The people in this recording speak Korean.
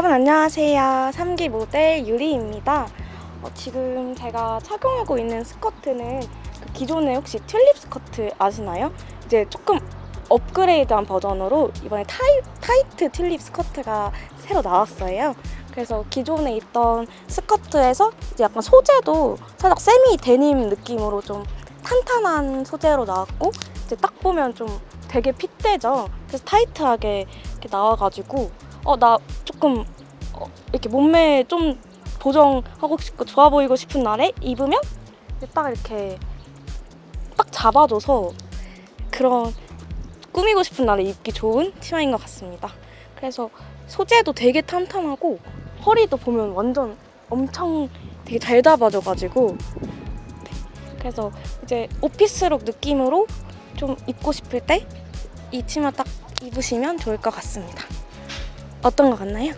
여러분 안녕하세요. 3기 모델 유리입니다. 어, 지금 제가 착용하고 있는 스커트는 그 기존에 혹시 튤립 스커트 아시나요? 이제 조금 업그레이드한 버전으로 이번에 타이, 타이트 튤립 스커트가 새로 나왔어요. 그래서 기존에 있던 스커트에서 이제 약간 소재도 살짝 세미 데님 느낌으로 좀 탄탄한 소재로 나왔고 이제 딱 보면 좀 되게 핏되죠. 그래서 타이트하게 이렇게 나와가지고 어 나 조금 어, 이렇게 몸매 좀 보정하고 싶고 좋아 보이고 싶은 날에 입으면 딱 이렇게 딱 잡아줘서 그런 꾸미고 싶은 날에 입기 좋은 치마인 것 같습니다. 그래서 소재도 되게 탄탄하고 허리도 보면 완전 엄청 되게 잘 잡아줘가지고 네. 그래서 이제 오피스룩 느낌으로 좀 입고 싶을 때 이 치마 딱 입으시면 좋을 것 같습니다. 어떤 것 같나요?